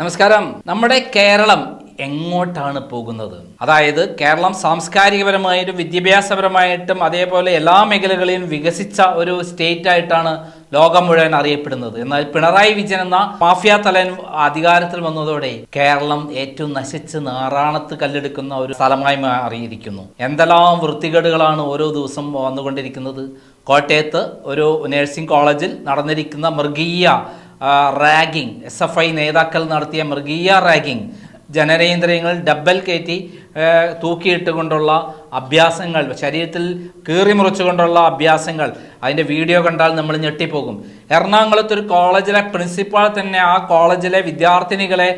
നമസ്കാരം. നമ്മുടെ കേരളം എങ്ങോട്ടാണ് പോകുന്നത്? അതായത് കേരളം സാംസ്കാരികപരമായിട്ടും വിദ്യാഭ്യാസപരമായിട്ടും അതേപോലെ എല്ലാ മേഖലകളിലും വികസിച്ച ഒരു സ്റ്റേറ്റ് ആയിട്ടാണ് ലോകം മുഴുവൻ അറിയപ്പെടുന്നത്. എന്നാൽ പിണറായി വിജയൻ എന്ന മാഫിയ തലൻ അധികാരത്തിൽ വന്നതോടെ കേരളം ഏറ്റവും നശിച്ച് നാറാണത്ത് കല്ലെടുക്കുന്ന ഒരു സ്ഥലമായി മാറിയിരിക്കുന്നു എന്തെല്ലാം വൃത്തികേടുകളാണ് ഓരോ ദിവസം വന്നുകൊണ്ടിരിക്കുന്നത്? കോട്ടയത്ത് ഒരു നഴ്സിംഗ് കോളേജിൽ നടന്നിരിക്കുന്ന മൃഗീയ റാഗിംഗ്. എസ് എഫ് ഐ നേതാക്കൾ നടത്തിയ മൃഗീയ റാഗിങ് ജനനേന്ദ്രിയങ്ങൾ ഡബൽ കയറ്റി തൂക്കിയിട്ടുകൊണ്ടുള്ള അഭ്യാസങ്ങൾ ശരീരത്തിൽ കീറി മുറിച്ചുകൊണ്ടുള്ള അഭ്യാസങ്ങൾ. അതിന്റെ വീഡിയോ കണ്ടാൽ നമ്മൾ ഞെട്ടിപ്പോകും. എറണാകുളത്ത് ഒരു കോളേജിലെ പ്രിൻസിപ്പാൾ തന്നെ ആ കോളേജിലെ വിദ്യാർത്ഥിനികളെ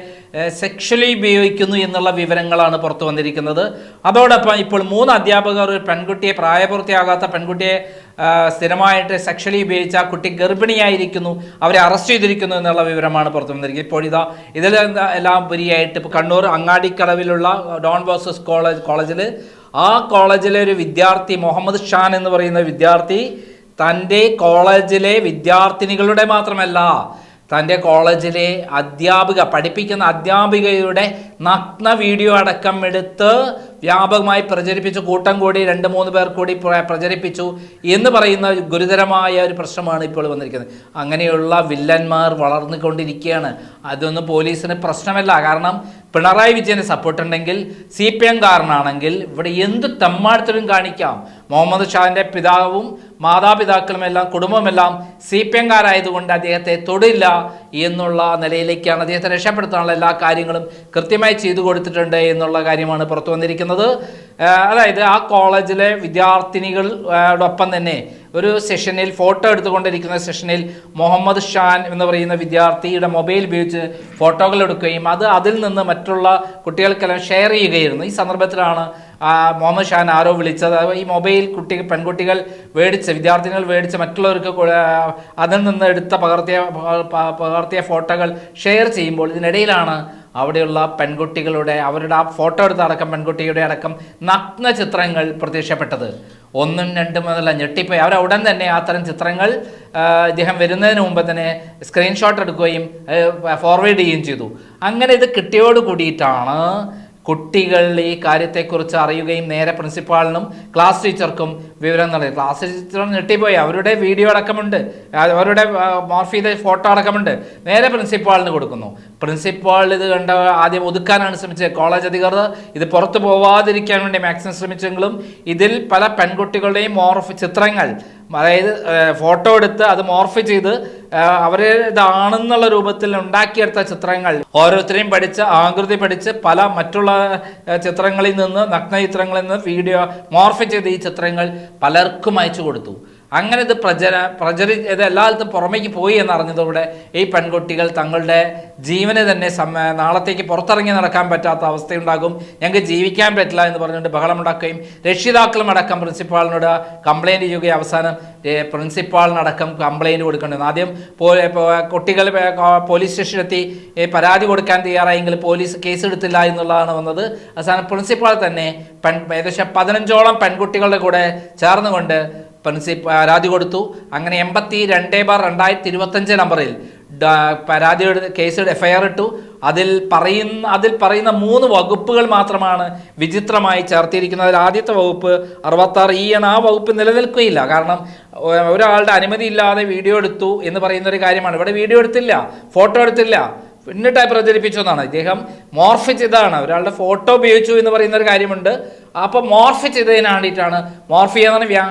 സെക്ഷലി ഉപയോഗിക്കുന്നു എന്നുള്ള വിവരങ്ങളാണ് പുറത്തു വന്നിരിക്കുന്നത്. അതോടൊപ്പം ഇപ്പോൾ മൂന്ന് അധ്യാപകർ പെൺകുട്ടിയെ പ്രായപൂർത്തിയാകാത്ത പെൺകുട്ടിയെ സ്ഥിരമായിട്ട് സെക്ഷലി ഉപയോഗിച്ച കുട്ടി ഗർഭിണിയായിരിക്കുന്നു. അവരെ അറസ്റ്റ് ചെയ്തിരിക്കുന്നു എന്നുള്ള വിവരമാണ് പുറത്തു വന്നിരിക്കുന്നത്. ഇപ്പോൾ ഇതാ ഇതിൽ എല്ലാം ഉപരിയായിട്ട് ഇപ്പോൾ കണ്ണൂർ അങ്ങാടിക്കടവിലുള്ള ഡോൺ ബോസസ് കോളേജ് കോളേജിൽ ആ കോളേജിലെ ഒരു വിദ്യാർത്ഥി മുഹമ്മദ് ഷാൻ എന്ന് പറയുന്ന വിദ്യാർത്ഥി തന്റെ കോളേജിലെ വിദ്യാർത്ഥിനികളുടെ മാത്രമല്ല തന്റെ കോളേജിലെ അധ്യാപിക പഠിപ്പിക്കുന്ന അധ്യാപികയുടെ നഗ്ന വീഡിയോ അടക്കം എടുത്ത് വ്യാപകമായി പ്രചരിപ്പിച്ചു. കൂട്ടം കൂടി രണ്ട് മൂന്ന് പേർ കൂടി പ്രചരിപ്പിച്ചു എന്ന് പറയുന്ന ഗുരുതരമായ ഒരു പ്രശ്നമാണ് ഇപ്പോൾ വന്നിരിക്കുന്നത്. അങ്ങനെയുള്ള വില്ലന്മാർ വളർന്നുകൊണ്ടിരിക്കുകയാണ്. അതൊന്നും പോലീസിന് പ്രശ്നമല്ല. കാരണം പിണറായി വിജയന് സപ്പോർട്ട് ഉണ്ടെങ്കിൽ സി പി എംകാരനാണെങ്കിൽ ഇവിടെ എന്ത് തെമ്മാടത്തിലും കാണിക്കാം? മുഹമ്മദ് ഷാന്റെ പിതാവും മാതാപിതാക്കളുമെല്ലാം കുടുംബമെല്ലാം സി പി എംകാരായതുകൊണ്ട് അദ്ദേഹത്തെ തൊടില്ല എന്നുള്ള നിലയിലേക്കാണ് അദ്ദേഹത്തെ രക്ഷപ്പെടുത്താനുള്ള എല്ലാ കാര്യങ്ങളും കൃത്യമായി ചെയ്തു കൊടുത്തിട്ടുണ്ട് എന്നുള്ള കാര്യമാണ് പുറത്തു വന്നിരിക്കുന്നത്. അതായത് ആ കോളേജിലെ വിദ്യാർത്ഥിനികളോടൊപ്പം തന്നെ ഒരു സെഷനിൽ ഫോട്ടോ എടുത്തുകൊണ്ടിരിക്കുന്ന സെഷനിൽ മുഹമ്മദ് ഷാൻ എന്ന് പറയുന്ന വിദ്യാർത്ഥിയുടെ മൊബൈൽ ഉപയോഗിച്ച് ഫോട്ടോകൾ എടുക്കുകയും അത് അതിൽ നിന്ന് മറ്റുള്ള കുട്ടികൾക്കെല്ലാം ഷെയർ ചെയ്യുകയായിരുന്നു. ഈ സന്ദർഭത്തിലാണ് മുഹമ്മദ് ഷാൻ ആരോ വിളിച്ചത്. ഈ മൊബൈൽ കുട്ടി പെൺകുട്ടികൾ മേടിച്ച് വിദ്യാർത്ഥികൾ മേടിച്ച് മറ്റുള്ളവർക്ക് അതിൽ നിന്ന് എടുത്ത പകർത്തിയ പകർത്തിയ ഫോട്ടോകൾ ഷെയർ ചെയ്യുമ്പോൾ ഇതിനിടയിലാണ് അവിടെയുള്ള പെൺകുട്ടികളുടെ അവരുടെ ആ ഫോട്ടോ എടുത്ത അടക്കം പെൺകുട്ടിയുടെ അടക്കം നഗ്ന ചിത്രങ്ങൾ പ്രത്യക്ഷപ്പെട്ടത്. ഒന്നും രണ്ടും മുതല ഞെട്ടിപ്പോയി. അവർ ഉടൻ തന്നെ അത്തരം ചിത്രങ്ങൾ ഇദ്ദേഹം വരുന്നതിന് മുമ്പ് തന്നെ സ്ക്രീൻഷോട്ട് എടുക്കുകയും ഫോർവേഡ് ചെയ്യുകയും ചെയ്തു. അങ്ങനെ ഇത് കിട്ടിയോട് കൂടിയിട്ടാണ് കുട്ടികൾ ഈ കാര്യത്തെക്കുറിച്ച് അറിയുകയും നേരെ പ്രിൻസിപ്പാളിനും ക്ലാസ് ടീച്ചർക്കും വിവരം നൽകി. ക്ലാസ് ടീച്ചർ ഞെട്ടിപ്പോയി. അവരുടെ വീഡിയോ അടക്കമുണ്ട്. അവരുടെ മോർഫ് ചെയ്ത ഫോട്ടോ അടക്കമുണ്ട്. നേരെ പ്രിൻസിപ്പാളിന് കൊടുക്കുന്നു. പ്രിൻസിപ്പാൾ ഇത് കണ്ട ആദ്യം ഒതുക്കാനാണ് ശ്രമിച്ചത്. കോളേജ് അധികൃതർ ഇത് പുറത്തു പോവാതിരിക്കാൻ വേണ്ടി മാക്സിമം ശ്രമിച്ചെങ്കിലും ഇതിൽ പല പെൺകുട്ടികളുടെയും മോർഫ് ചിത്രങ്ങൾ അതായത് ഫോട്ടോ എടുത്ത് അത് മോർഫ് ചെയ്ത് അവരെ ഇതാണെന്നുള്ള രൂപത്തിൽ ഉണ്ടാക്കിയെടുത്ത ചിത്രങ്ങൾ. ഓരോരുത്തരെയും പഠിച്ച് ആകൃതി പഠിച്ച് പല മറ്റുള്ള ചിത്രങ്ങളിൽ നിന്ന് നഗ്ന ചിത്രങ്ങളിൽ നിന്ന് വീഡിയോ മോർഫ് ചെയ്ത് ഈ ചിത്രങ്ങൾ പലർക്കും അയച്ചു കൊടുത്തു. അങ്ങനെ ഇത് പ്രചര പ്രചരി ഇത് എല്ലായിടത്തും പുറമേക്ക് പോയി എന്നറിഞ്ഞതോടെ ഈ പെൺകുട്ടികൾ തങ്ങളുടെ ജീവന് തന്നെ സമ നാളത്തേക്ക് പുറത്തിറങ്ങി നടക്കാൻ പറ്റാത്ത അവസ്ഥയുണ്ടാകും. ഞങ്ങൾക്ക് ജീവിക്കാൻ പറ്റില്ല എന്ന് പറഞ്ഞുകൊണ്ട് ബഹളമുണ്ടാക്കുകയും രക്ഷിതാക്കളും അടക്കം പ്രിൻസിപ്പാളിനോട് കംപ്ലൈന്റ് ചെയ്യുകയും അവസാനം പ്രിൻസിപ്പാളിനടക്കം കംപ്ലൈന്റ് കൊടുക്കേണ്ടി വന്നു ആദ്യം കുട്ടികൾ പോലീസ് സ്റ്റേഷനിലെത്തി പരാതി കൊടുക്കാൻ തയ്യാറായെങ്കിൽ പോലീസ് കേസ് എടുത്തില്ല എന്നുള്ളതാണ് വന്നത്. അവസാനം പ്രിൻസിപ്പാൾ തന്നെ പെൺ ഏകദേശം പതിനഞ്ചോളം പെൺകുട്ടികളുടെ കൂടെ ചേർന്നുകൊണ്ട് പ്രിൻസിപ്പ പരാതി കൊടുത്തു. അങ്ങനെ എൺപത്തി രണ്ട് ബാർ രണ്ടായിരത്തി ഇരുപത്തഞ്ച് നമ്പറിൽ പരാതി കേസ് എഫ് ഐ ആർ ഇട്ടു. അതിൽ പറയുന്ന അതിൽ പറയുന്ന മൂന്ന് വകുപ്പുകൾ മാത്രമാണ് വിചിത്രമായി ചേർത്തിരിക്കുന്നത്. അതിൽ ആദ്യത്തെ വകുപ്പ് അറുപത്താറ് ആണ്. ആ വകുപ്പ് നിലനിൽക്കുകയില്ല. കാരണം ഒരാളുടെ അനുമതി ഇല്ലാതെ വീഡിയോ എടുത്തു എന്ന് പറയുന്ന ഒരു കാര്യമാണ്. ഇവിടെ വീഡിയോ എടുത്തില്ല. ഫോട്ടോ എടുത്തില്ല. എന്നിട്ടായി പ്രചരിപ്പിച്ചു എന്നാണ്. ഇദ്ദേഹം മോർഫ് ചെയ്തതാണ്. ഒരാളുടെ ഫോട്ടോ ഉപയോഗിച്ചു എന്ന് പറയുന്ന ഒരു കാര്യമുണ്ട്. അപ്പോൾ മോർഫ് ചെയ്തതിന് വേണ്ടിയിട്ടാണ്. മോർഫ് ചെയ്യുന്ന വ്യാ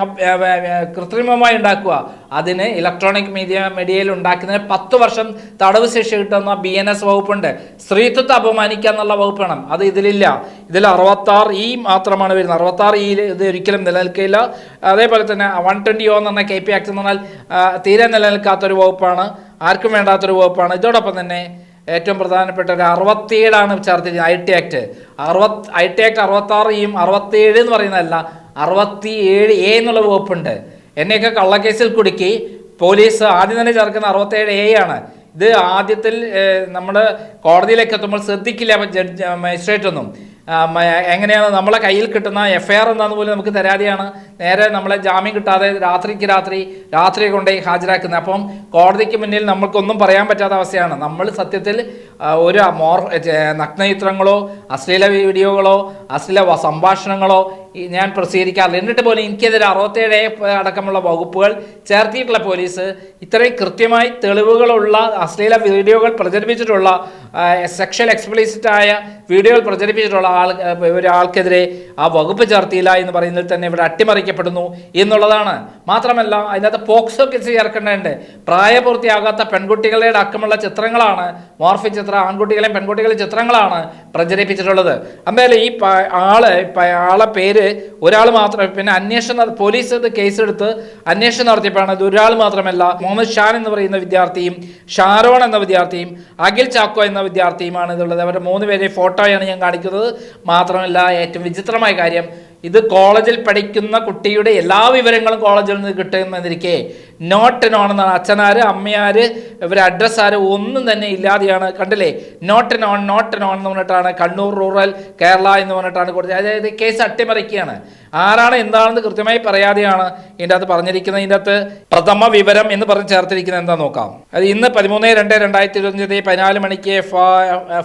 കൃത്രിമമായി ഉണ്ടാക്കുക. അതിന് ഇലക്ട്രോണിക് മീഡിയ മീഡിയയിൽ ഉണ്ടാക്കുന്നതിന് പത്ത് വർഷം തടവ് ശിക്ഷ കിട്ടുന്ന ബി എൻ എസ് വകുപ്പുണ്ട്. സ്ത്രീത്വത്തെ അപമാനിക്കുക എന്നുള്ള വകുപ്പ് വേണം. അത് ഇതിലില്ല. ഇതിൽ അറുപത്താറ് ഇ മാത്രമാണ് വരുന്നത്. അറുപത്താറ് ഇയിൽ ഇത് ഒരിക്കലും നിലനിൽക്കില്ല. അതേപോലെ തന്നെ വൺ ട്വന്റി ഒ എന്ന് പറഞ്ഞ കെ പി ആക്ട് എന്ന് പറഞ്ഞാൽ തീരെ നിലനിൽക്കാത്തൊരു വകുപ്പാണ്. ആർക്കും വേണ്ടാത്തൊരു വകുപ്പാണ്. ഇതോടൊപ്പം തന്നെ ഏറ്റവും പ്രധാനപ്പെട്ട ഒരു അറുപത്തിയേഴാണ് ചർച്ച ചെയ്യുന്നത്. ഐ ടി ആക്ട് അറുപത് ഐ ടി ആക്ട് അറുപത്താറ് ഇയും അറുപത്തിയേഴ് എന്ന് പറയുന്നതല്ല അറുപത്തി ഏഴ് എ എന്നുള്ള വകുപ്പുണ്ട്. എന്നെയൊക്കെ കള്ളക്കേസിൽ കുടുക്കി പോലീസ് ആദ്യം തന്നെ ചേർക്കുന്ന അറുപത്തേഴ് എ ആണ്. ഇത് ആദ്യത്തിൽ നമ്മൾ കോടതിയിലേക്ക് എത്തുമ്പോൾ ശ്രദ്ധിക്കില്ല മജിസ്ട്രേറ്റ് ഒന്നും എങ്ങനെയാണ് നമ്മളെ കയ്യിൽ കിട്ടുന്ന എഫ് ഐ ആർ എന്താന്ന് പോലും നമുക്ക് തരാതെയാണ് നേരെ നമ്മളെ ജാമ്യം കിട്ടാതെ രാത്രിക്ക് രാത്രി രാത്രി കൊണ്ടേ ഹാജരാക്കുന്നത്. അപ്പം കോടതിക്ക് മുന്നിൽ നമ്മൾക്കൊന്നും പറയാൻ പറ്റാത്ത അവസ്ഥയാണ്. നമ്മൾ സത്യത്തിൽ ഒരു മോർ നഗ്നചിത്രങ്ങളോ അശ്ലീല വീഡിയോകളോ അശ്ലീല സംഭാഷണങ്ങളോ ഞാൻ പ്രസിദ്ധീകരിക്കാറില്ല. എന്നിട്ട് പോലും എനിക്കെതിരെ അറുപത്തേഴ് അടക്കമുള്ള വകുപ്പുകൾ ചേർത്തിയിട്ടുള്ള പോലീസ് ഇത്രയും കൃത്യമായി തെളിവുകളുള്ള അശ്ലീല വീഡിയോകൾ പ്രചരിപ്പിച്ചിട്ടുള്ള സെക്ഷൽ ആയ വീഡിയോകൾ പ്രചരിപ്പിച്ചിട്ടുള്ള ആൾ ഒരാൾക്കെതിരെ ആ വകുപ്പ് ചേർത്തിയില്ല എന്ന് പറയുന്നതിൽ തന്നെ ഇവിടെ അട്ടിമറിക്കപ്പെടുന്നു എന്നുള്ളതാണ്. മാത്രമല്ല അതിനകത്ത് പോക്സോ കേസ് ചേർക്കേണ്ടതുണ്ട്. പ്രായപൂർത്തിയാകാത്ത പെൺകുട്ടികളുടെ അടക്കമുള്ള ചിത്രങ്ങളാണ് മോർഫി ചിത്രം ആൺകുട്ടികളെയും പെൺകുട്ടികളെയും ചിത്രങ്ങളാണ് പ്രചരിപ്പിച്ചിട്ടുള്ളത്. എന്തായാലും ഈ ആൾ ആളെ പേര് ഒരാൾ മാത്രം പിന്നെ അന്വേഷണം പോലീസ് കേസെടുത്ത് അന്വേഷണം നടത്തിയപ്പോഴാണ് ഇത് ഒരാൾ മാത്രമല്ല മുഹമ്മദ് ഷാൻ എന്ന് പറയുന്ന വിദ്യാർത്ഥിയും ഷാരോൺ എന്ന വിദ്യാർത്ഥിയും അഖിൽ ചാക്കോ എന്ന വിദ്യാർത്ഥിയുമാണ് ഇതുള്ളത്. അവരുടെ മൂന്ന് പേരെ ഫോട്ടോയാണ് ഞാൻ കാണിക്കുന്നത്. മാത്രമല്ല ഏറ്റവും വിചിത്രമായ കാര്യം ഇത് കോളേജിൽ പഠിക്കുന്ന കുട്ടിയുടെ എല്ലാ വിവരങ്ങളും കോളേജിൽ നിന്ന് കിട്ടുമെന്നിരിക്കെ നോട്ട് നോൺ എന്നാണ് അച്ഛനാര് അമ്മയാര് ഇവരെ അഡ്രസ്സ് ആര് ഒന്നും തന്നെ ഇല്ലാതെയാണ്. കണ്ടില്ലേ? നോട്ട് നോൺ നോട്ട് നോൺ എന്ന് പറഞ്ഞിട്ടാണ്. കണ്ണൂർ റൂറൽ കേരള എന്ന് പറഞ്ഞിട്ടാണ് കൊടുത്തത്. അതായത് കേസ് അട്ടിമറിക്കുകയാണ്. ആരാണ് എന്താണെന്ന് കൃത്യമായി പറയാതെയാണ് ഇതിന്റെ അകത്ത് പറഞ്ഞിരിക്കുന്നത്. ഇതിന്റെ അകത്ത് പ്രഥമ വിവരം എന്ന് പറഞ്ഞ് ചേർത്തിരിക്കുന്നത് എന്താ നോക്കാം. അത് ഇന്ന് പതിമൂന്ന് രണ്ട് രണ്ടായിരത്തി ഇരുപത്തഞ്ച് പതിനാല് മണിക്ക്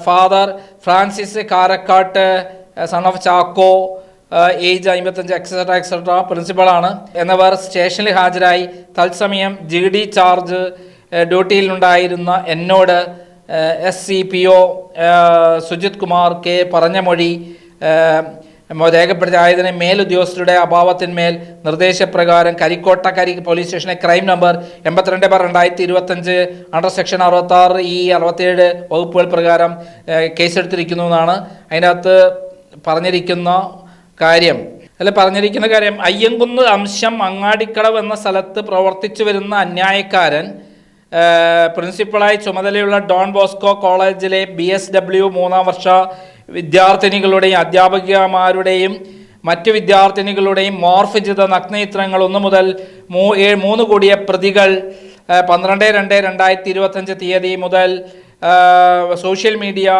father Francis Karakkattu son of Chacko age അമ്പത്തഞ്ച് എക്സെട്ര എക്സെട്ര പ്രിൻസിപ്പളാണ് എന്നിവർ സ്റ്റേഷനിൽ ഹാജരായി. തത്സമയം ജി ഡി ചാർജ് ഡ്യൂട്ടിയിലുണ്ടായിരുന്ന എന്നോട് S C P O Sujith Kumar K പറഞ്ഞ മൊഴി രേഖപ്പെടുത്തിയതിന് മേലുദ്യോഗസ്ഥരുടെ അഭാവത്തിന്മേൽ നിർദ്ദേശപ്രകാരം കരിക്കോട്ട കരി പോലീസ് സ്റ്റേഷനിലെ ക്രൈം നമ്പർ എൺപത്തിരണ്ട് ബാർ രണ്ടായിരത്തി ഇരുപത്തഞ്ച് അണ്ടർ സെക്ഷൻ അറുപത്താറ് ഈ അറുപത്തിയേഴ് വകുപ്പുകൾ പ്രകാരം കേസെടുത്തിരിക്കുന്നു എന്നാണ്. അതിനകത്ത് പറഞ്ഞിരിക്കുന്ന കാര്യം. അല്ല പറഞ്ഞിരിക്കുന്ന കാര്യം അയ്യങ്കുന്ന് അംശം അങ്ങാടിക്കടവ് എന്ന സ്ഥലത്ത് പ്രവർത്തിച്ചു വരുന്ന അന്യായക്കാരൻ പ്രിൻസിപ്പളായി ചുമതലയുള്ള ഡോൺ ബോസ്കോ കോളേജിലെ ബി എസ് ഡബ്ല്യു മൂന്നാം വർഷ വിദ്യാർത്ഥിനികളുടെയും അധ്യാപകമാരുടെയും മറ്റ് വിദ്യാർത്ഥിനികളുടെയും മോർഫ് ചെയ്ത നഗ്നചിത്രങ്ങൾ ഒന്ന് മുതൽ മൂ ഏഴ് മൂന്ന് കൂടിയ പ്രതികൾ പന്ത്രണ്ട് രണ്ട് രണ്ടായിരത്തി ഇരുപത്തഞ്ച് തീയതി മുതൽ സോഷ്യൽ മീഡിയ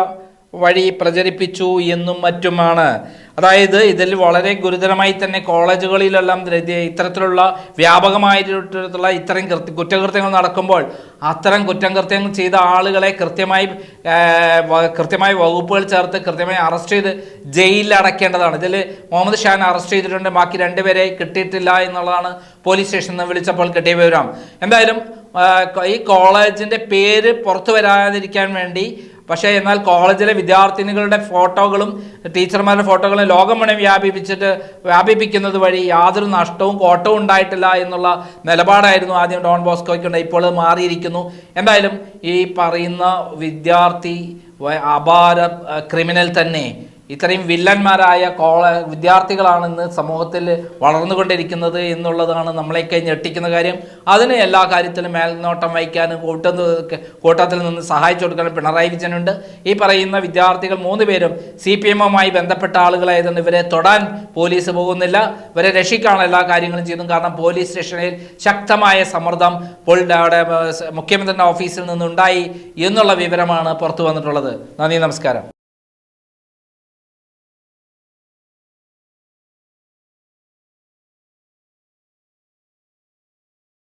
വഴി പ്രചരിപ്പിച്ചു എന്നും മറ്റുമാണ്. അതായത് ഇതിൽ വളരെ ഗുരുതരമായി തന്നെ കോളേജുകളിലെല്ലാം ഇത് ഇത്തരത്തിലുള്ള വ്യാപകമായിട്ടുള്ള ഇത്തരം കൃത്യ കുറ്റകൃത്യങ്ങൾ നടക്കുമ്പോൾ അത്തരം കുറ്റം കൃത്യങ്ങൾ ചെയ്ത ആളുകളെ കൃത്യമായ കൃത്യമായി വകുപ്പുകൾ ചേർത്ത് കൃത്യമായി അറസ്റ്റ് ചെയ്ത് ജയിലിൽ അടയ്ക്കേണ്ടതാണ്. ഇതിൽ മുഹമ്മദ് ഷാൻ അറസ്റ്റ് ചെയ്തിട്ടുണ്ട്. ബാക്കി രണ്ടുപേരെ കിട്ടിയിട്ടില്ല എന്നുള്ളതാണ് പോലീസ് സ്റ്റേഷനിൽ നിന്ന് വിളിച്ചപ്പോൾ കിട്ടിയ വിവരം. എന്തായാലും ഈ കോളേജിന്റെ പേര് പുറത്തു വരാതിരിക്കാൻ വേണ്ടി പക്ഷേ എന്നാൽ കോളേജിലെ വിദ്യാർത്ഥിനികളുടെ ഫോട്ടോകളും ടീച്ചർമാരുടെ ഫോട്ടോകളും ലോകം മുഴുവൻ വ്യാപിപ്പിച്ചിട്ട് വ്യാപിപ്പിക്കുന്നത് വഴി യാതൊരു നഷ്ടവും കോട്ടവും ഉണ്ടായിട്ടില്ല എന്നുള്ള നിലപാടായിരുന്നു ആദ്യം ഡോൺ ബോസ്കോയ്ക്കുണ്ട്. ഇപ്പോൾ മാറിയിരിക്കുന്നു. എന്തായാലും ഈ പറയുന്ന വിദ്യാർത്ഥി അപാര ക്രിമിനൽ തന്നെ ഇത്രയും വില്ലന്മാരായ കോള വിദ്യാർത്ഥികളാണ് ഇന്ന് സമൂഹത്തിൽ വളർന്നുകൊണ്ടിരിക്കുന്നത് എന്നുള്ളതാണ് നമ്മളെയൊക്കെ ഞെട്ടിക്കുന്ന കാര്യം. അതിന് എല്ലാ കാര്യത്തിലും മേൽനോട്ടം വഹിക്കാനും കൂട്ട കൂട്ടത്തിൽ നിന്ന് സഹായിച്ചു കൊടുക്കാനും പിണറായി വിജയനുണ്ട്. ഈ പറയുന്ന വിദ്യാർത്ഥികൾ മൂന്ന് പേരും സി പി എമ്മുമായി ബന്ധപ്പെട്ട ആളുകളായതുകൊണ്ട് ഇവരെ തൊടാൻ പോലീസ് പോകുന്നില്ല. ഇവരെ രക്ഷിക്കാണ് എല്ലാ കാര്യങ്ങളും ചെയ്തു. കാരണം പോലീസ് സ്റ്റേഷനിൽ ശക്തമായ സമ്മർദ്ദം അവിടെ മുഖ്യമന്ത്രിയുടെ ഓഫീസിൽ നിന്നുണ്ടായി എന്നുള്ള വിവരമാണ് പുറത്തു വന്നിട്ടുള്ളത്. നന്ദി നമസ്കാരം.